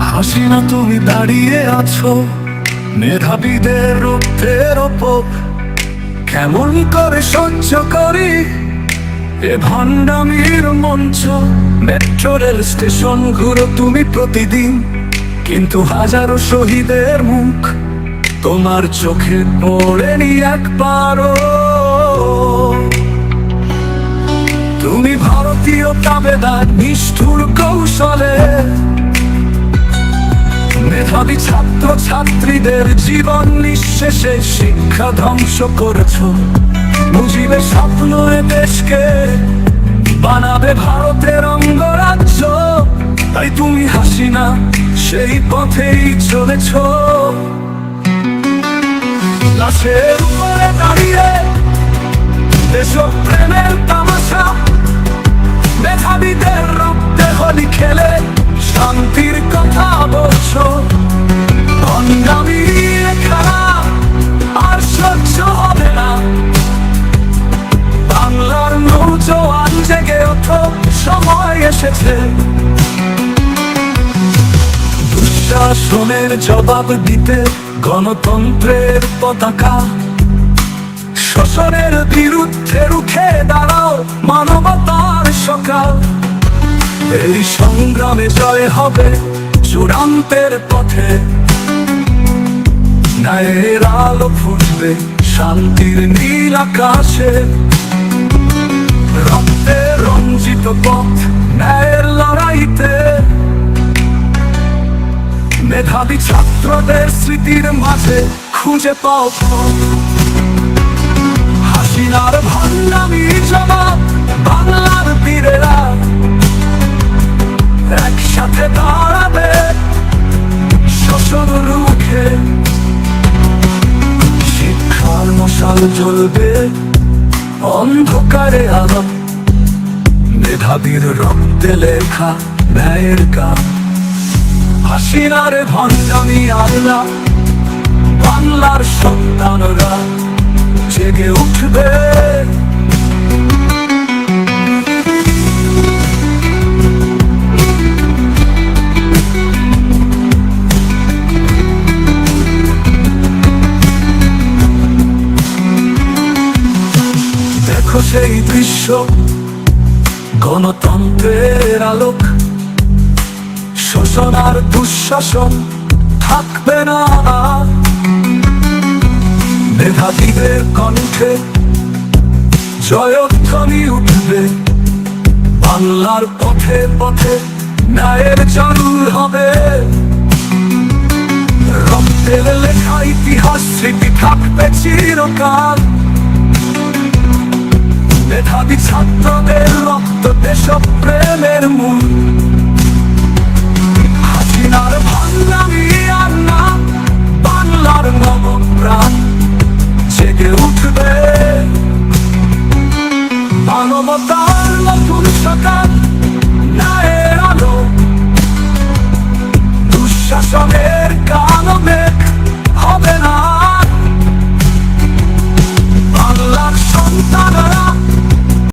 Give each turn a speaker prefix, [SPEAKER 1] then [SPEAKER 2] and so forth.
[SPEAKER 1] হাসিনা তুমি দাঁড়িয়ে আছো মেধাবীদের রূপের ওপর। কেমন করে সহ্য করি? এ ভণ্ডামির মঞ্চ মেট্রো রেল স্টেশন ঘুরো তুমি প্রতিদিন। কিন্তু হাজারো শহীদের মুখ তোমার চোখে পড়েনি একবারও। তুমি ভারতীয় তাবেদার নিষ্ঠুর কৌশলে মেধাবী ছাত্র ছাত্রীদের জীবন নিঃশেষে শিক্ষা ধ্বংস করেছ। মুজিবের স্বপ্ন এ দেশকে বানাবে ভারতের অঙ্গরাজ্য। তাই তুমি হাসি না, সেই পথেই চলেছ। লাশের উপরে দাঁড়িয়ে দেশপ্রেমের তামাশা এসেছে। দুঃশাসনের জবাব দিতে গণতন্ত্রের পতাকা। শোষণের বিরুদ্ধে রুখে দাঁড়াও মানবতার সকাল। এই সংগ্রামে জয় হবে চূড়ান্তের পথে। ন্যায়ের আলো ফুটবে শান্তির নীল আকাশে। রক্তে রঞ্জিত পথ মেধাবী ছাত্রদের স্মৃতির মাঝে খুঁজে পাও। হাসিনার ভণ্ডামি জবাব বাংলার বীরেরা। একসাথে দাঁড়াবে শোষণ রুখে। শিক্ষার মশাল জ্বলবে অন্ধকারে আলো। মেধাবীর রক্তে লেখা ন্যায়ের গান হাসিনার ভণ্ডামি আল্লাহ বাংলার সন্তানরা জেগে উঠবে। দেখো সেই দৃশ্য গণতন্ত্রের আলোক। আর দুঃশাসন থাকবে না। মেধাবীদের কণ্ঠে জয়ধ্বনি উঠবে। বাংলার পথে পথে ন্যায়ের জরুর হবে। রক্তের লেখা ইতিহাস, স্মৃতি থাকবে চিরকাল। মেধাবী ছাত্রদের রক্ত দেশপ্রেমের মূল। মানবতার নতুন সকাল আলো। দুঃশাসনের কালো